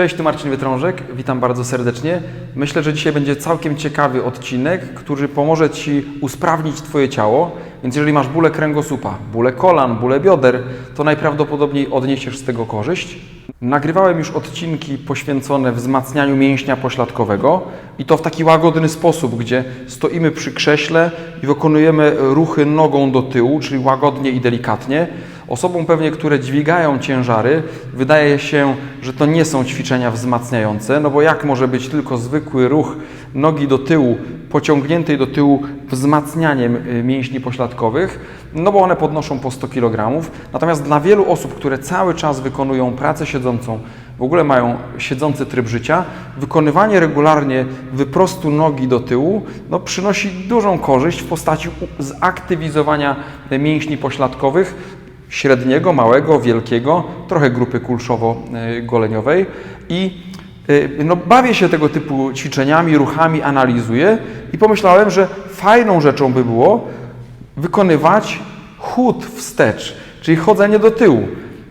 Cześć, tu Marcin Wytrążek, witam bardzo serdecznie. Myślę, że dzisiaj będzie całkiem ciekawy odcinek, który pomoże Ci usprawnić Twoje ciało. Więc jeżeli masz bóle kręgosłupa, bóle kolan, bóle bioder, to najprawdopodobniej odniesiesz z tego korzyść. Nagrywałem już odcinki poświęcone wzmacnianiu mięśnia pośladkowego i to w taki łagodny sposób, gdzie stoimy przy krześle i wykonujemy ruchy nogą do tyłu, czyli łagodnie i delikatnie. Osobom pewnie, które dźwigają ciężary, wydaje się, że to nie są ćwiczenia wzmacniające, no bo jak może być tylko zwykły ruch nogi do tyłu, pociągniętej do tyłu wzmacnianiem y, mięśni pośladkowych, no bo one podnoszą po 100 kg. Natomiast dla wielu osób, które cały czas wykonują pracę siedzącą, w ogóle mają siedzący tryb życia, wykonywanie regularnie wyprostu nogi do tyłu no, przynosi dużą korzyść w postaci zaktywizowania mięśni pośladkowych, średniego, małego, wielkiego, trochę grupy kulszowo-goleniowej i y, no, bawię się tego typu ćwiczeniami, ruchami, analizuję i pomyślałem, że fajną rzeczą by było wykonywać chód wstecz, czyli chodzenie do tyłu.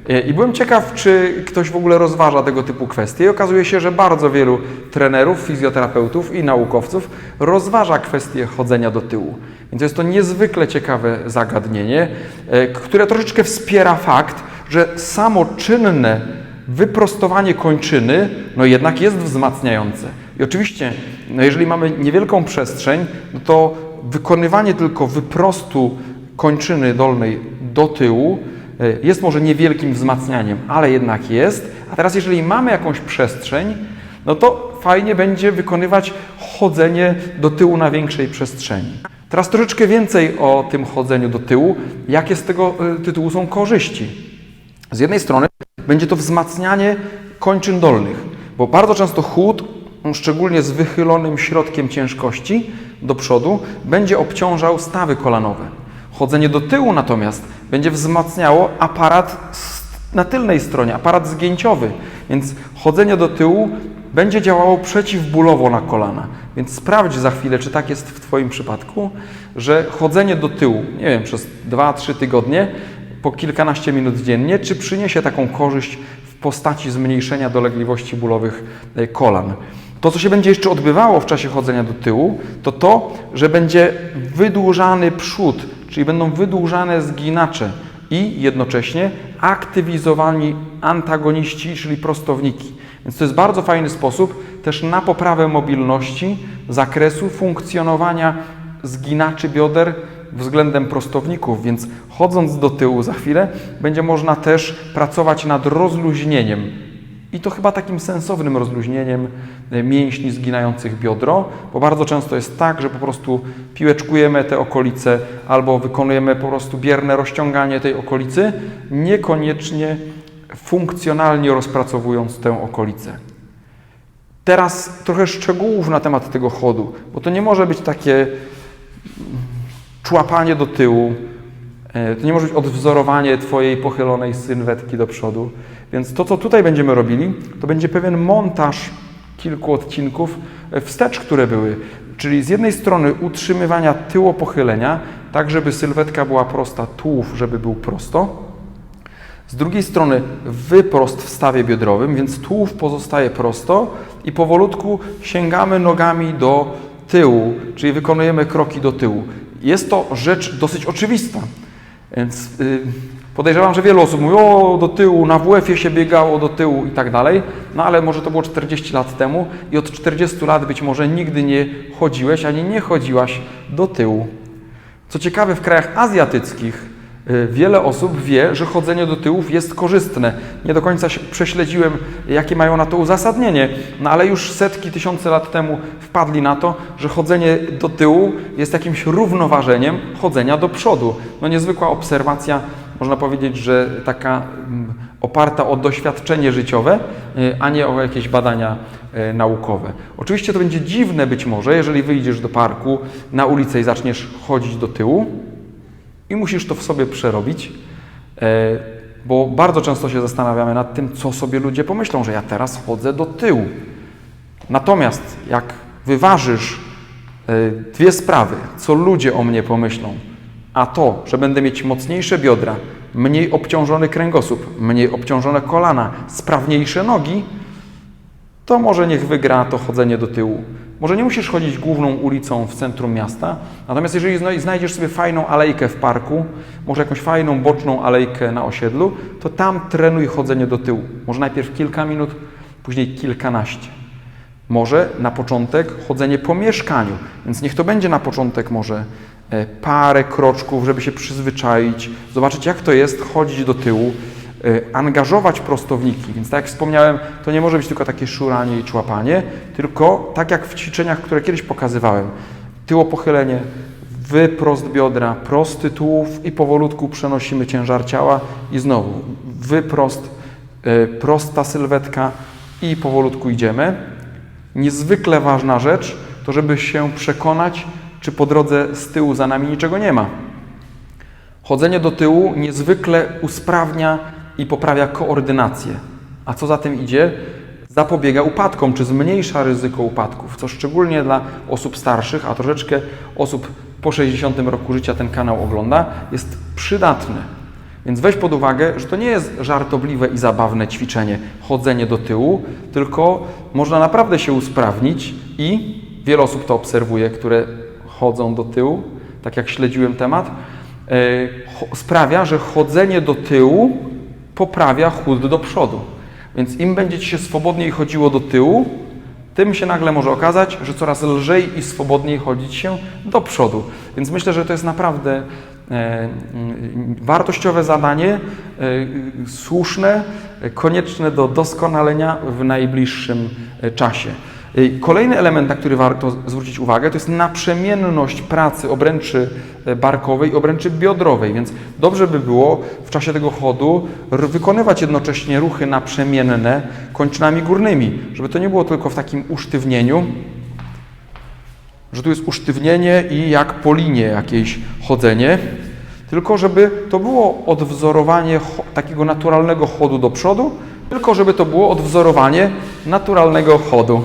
Y, I byłem ciekaw, czy ktoś w ogóle rozważa tego typu kwestie. I okazuje się, że bardzo wielu trenerów, fizjoterapeutów i naukowców rozważa kwestię chodzenia do tyłu. Więc jest to niezwykle ciekawe zagadnienie, e, które troszeczkę wspiera fakt, że samo czynne wyprostowanie kończyny no jednak jest wzmacniające. I oczywiście, no jeżeli mamy niewielką przestrzeń, no to wykonywanie tylko wyprostu kończyny dolnej do tyłu e, jest może niewielkim wzmacnianiem, ale jednak jest. A teraz jeżeli mamy jakąś przestrzeń, no to fajnie będzie wykonywać chodzenie do tyłu na większej przestrzeni. Teraz troszeczkę więcej o tym chodzeniu do tyłu. Jakie z tego y, tytułu są korzyści? Z jednej strony będzie to wzmacnianie kończyn dolnych, bo bardzo często chód, szczególnie z wychylonym środkiem ciężkości do przodu, będzie obciążał stawy kolanowe. Chodzenie do tyłu natomiast będzie wzmacniało aparat na tylnej stronie, aparat zgięciowy, więc chodzenie do tyłu będzie działało przeciwbólowo na kolana. Więc sprawdź za chwilę, czy tak jest w Twoim przypadku, że chodzenie do tyłu, nie wiem, przez 2-3 tygodnie, po kilkanaście minut dziennie, czy przyniesie taką korzyść w postaci zmniejszenia dolegliwości bólowych e, kolan. To, co się będzie jeszcze odbywało w czasie chodzenia do tyłu, to to, że będzie wydłużany przód, czyli będą wydłużane zginacze i jednocześnie aktywizowani antagoniści, czyli prostowniki. Więc to jest bardzo fajny sposób też na poprawę mobilności zakresu funkcjonowania zginaczy bioder względem prostowników, więc chodząc do tyłu za chwilę, będzie można też pracować nad rozluźnieniem. I to chyba takim sensownym rozluźnieniem e, mięśni zginających biodro, bo bardzo często jest tak, że po prostu piłeczkujemy te okolice albo wykonujemy po prostu bierne rozciąganie tej okolicy, niekoniecznie funkcjonalnie rozpracowując tę okolicę. Teraz trochę szczegółów na temat tego chodu, bo to nie może być takie człapanie do tyłu, to nie może być odwzorowanie Twojej pochylonej sylwetki do przodu. Więc to, co tutaj będziemy robili, to będzie pewien montaż kilku odcinków e, wstecz, które były. Czyli z jednej strony utrzymywania tyłopochylenia, tak żeby sylwetka była prosta, tułów, żeby był prosto. Z drugiej strony wyprost w stawie biodrowym, więc tułów pozostaje prosto i powolutku sięgamy nogami do tyłu, czyli wykonujemy kroki do tyłu. Jest to rzecz dosyć oczywista. Więc yy, podejrzewam, że wiele osób mówi, o do tyłu, na WF-ie się biegało do tyłu i tak dalej, no ale może to było 40 lat temu i od 40 lat być może nigdy nie chodziłeś ani nie chodziłaś do tyłu. Co ciekawe, w krajach azjatyckich y, wiele osób wie, że chodzenie do tyłów jest korzystne. Nie do końca prześledziłem, jakie mają na to uzasadnienie, no ale już setki, tysiące lat temu wpadli na to, że chodzenie do tyłu jest jakimś równoważeniem chodzenia do przodu. No niezwykła obserwacja, można powiedzieć, że taka mm, oparta o doświadczenie życiowe, y, a nie o jakieś badania y, naukowe. Oczywiście to będzie dziwne być może, jeżeli wyjdziesz do parku na ulicę i zaczniesz chodzić do tyłu i musisz to w sobie przerobić, e, bo bardzo często się zastanawiamy nad tym, co sobie ludzie pomyślą, że ja teraz chodzę do tyłu. Natomiast jak wyważysz e, dwie sprawy, co ludzie o mnie pomyślą, a to, że będę mieć mocniejsze biodra, mniej obciążony kręgosłup, mniej obciążone kolana, sprawniejsze nogi, to może niech wygra to chodzenie do tyłu. Może nie musisz chodzić główną ulicą w centrum miasta, natomiast jeżeli zna- znajdziesz sobie fajną alejkę w parku, może jakąś fajną boczną alejkę na osiedlu, to tam trenuj chodzenie do tyłu. Może najpierw kilka minut, później kilkanaście. Może na początek chodzenie po mieszkaniu, więc niech to będzie na początek może e, parę kroczków, żeby się przyzwyczaić, zobaczyć jak to jest chodzić do tyłu, angażować prostowniki. Więc tak jak wspomniałem, to nie może być tylko takie szuranie i człapanie, tylko tak jak w ćwiczeniach, które kiedyś pokazywałem. Tyłopochylenie, wyprost biodra, prosty tułów i powolutku przenosimy ciężar ciała i znowu wyprost, e, prosta sylwetka i powolutku idziemy. Niezwykle ważna rzecz to, żeby się przekonać, czy po drodze z tyłu za nami niczego nie ma. Chodzenie do tyłu niezwykle usprawnia i poprawia koordynację. A co za tym idzie? Zapobiega upadkom, czy zmniejsza ryzyko upadków, co szczególnie dla osób starszych, a troszeczkę osób po 60 roku życia ten kanał ogląda, jest przydatne. Więc weź pod uwagę, że to nie jest żartobliwe i zabawne ćwiczenie, chodzenie do tyłu, tylko można naprawdę się usprawnić i wiele osób to obserwuje, które chodzą do tyłu, tak jak śledziłem temat, e, sprawia, że chodzenie do tyłu poprawia chód do przodu. Więc im będzie Ci się swobodniej chodziło do tyłu, tym się nagle może okazać, że coraz lżej i swobodniej chodzić się do przodu. Więc myślę, że to jest naprawdę e, mm, wartościowe zadanie, e, słuszne, konieczne do doskonalenia w najbliższym e, czasie. E, Kolejny element, na który warto zwrócić uwagę, to jest naprzemienność pracy obręczy e, barkowej i obręczy biodrowej, więc dobrze by było w czasie tego chodu wykonywać jednocześnie ruchy naprzemienne kończynami górnymi, żeby to nie było tylko w takim usztywnieniu, że tu jest usztywnienie i jak po linie jakieś chodzenie, tylko żeby to było odwzorowanie takiego naturalnego chodu do przodu, tylko żeby to było odwzorowanie naturalnego chodu.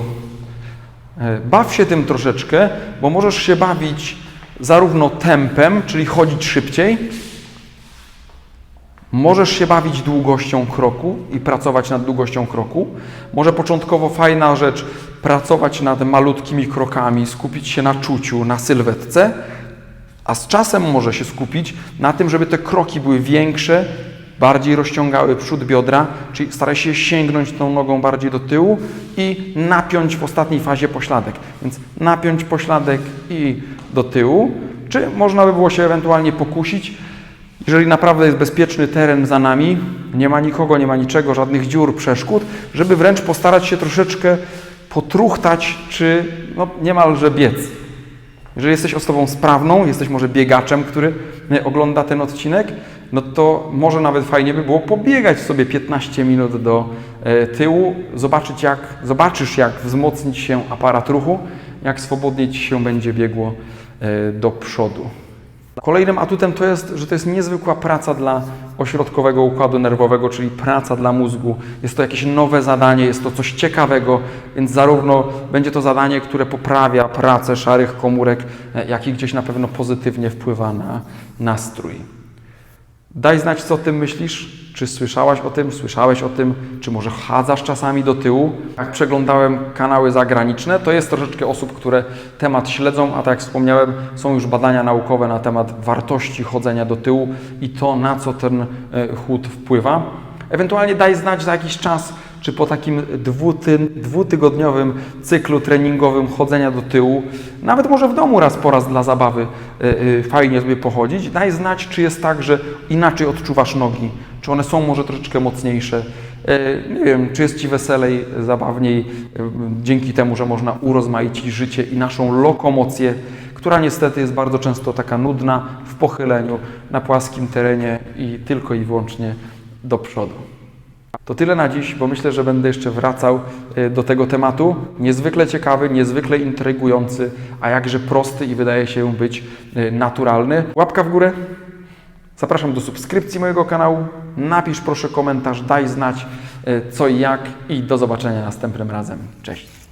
E, Baw się tym troszeczkę, bo możesz się bawić zarówno tempem, czyli chodzić szybciej, możesz się bawić długością kroku i pracować nad długością kroku. Może początkowo fajna rzecz pracować nad malutkimi krokami, skupić się na czuciu, na sylwetce, a z czasem może się skupić na tym, żeby te kroki były większe, bardziej rozciągały przód biodra, czyli staraj się sięgnąć tą nogą bardziej do tyłu i napiąć w ostatniej fazie pośladek. Więc napiąć pośladek i do tyłu, czy można by było się ewentualnie pokusić, jeżeli naprawdę jest bezpieczny teren za nami, nie ma nikogo, nie ma niczego, żadnych dziur, przeszkód, żeby wręcz postarać się troszeczkę potruchtać, czy no, niemalże biec. Jeżeli jesteś osobą sprawną, jesteś może biegaczem, który ogląda ten odcinek, no to może nawet fajnie by było pobiegać sobie 15 minut do e, tyłu, zobaczyć jak, zobaczysz jak wzmocnić się aparat ruchu, jak swobodnie Ci się będzie biegło e, do przodu. Kolejnym atutem to jest, że to jest niezwykła praca dla ośrodkowego układu nerwowego, czyli praca dla mózgu. Jest to jakieś nowe zadanie, jest to coś ciekawego, więc zarówno będzie to zadanie, które poprawia pracę szarych komórek, e, jak i gdzieś na pewno pozytywnie wpływa na nastrój. Daj znać, co o tym myślisz. Czy słyszałaś o tym, słyszałeś o tym, czy może chadzasz czasami do tyłu? Jak przeglądałem kanały zagraniczne, to jest troszeczkę osób, które temat śledzą, a tak jak wspomniałem, są już badania naukowe na temat wartości chodzenia do tyłu i to, na co ten e, chód wpływa. Ewentualnie daj znać za jakiś czas, czy po takim dwuty, dwutygodniowym cyklu treningowym chodzenia do tyłu, nawet może w domu raz po raz dla zabawy y, y, fajnie sobie pochodzić, daj znać, czy jest tak, że inaczej odczuwasz nogi, czy one są może troszeczkę mocniejsze. Y, Nie wiem, czy jest Ci weselej, zabawniej dzięki temu, że można urozmaicić życie i naszą lokomocję, która niestety jest bardzo często taka nudna w pochyleniu, na płaskim terenie i tylko i wyłącznie do przodu. To tyle na dziś, bo myślę, że będę jeszcze wracał e, do tego tematu. Niezwykle ciekawy, niezwykle intrygujący, a jakże prosty i wydaje się być e, naturalny. Łapka w górę. Zapraszam do subskrypcji mojego kanału. Napisz proszę komentarz, daj znać e, co i jak i do zobaczenia następnym razem. Cześć.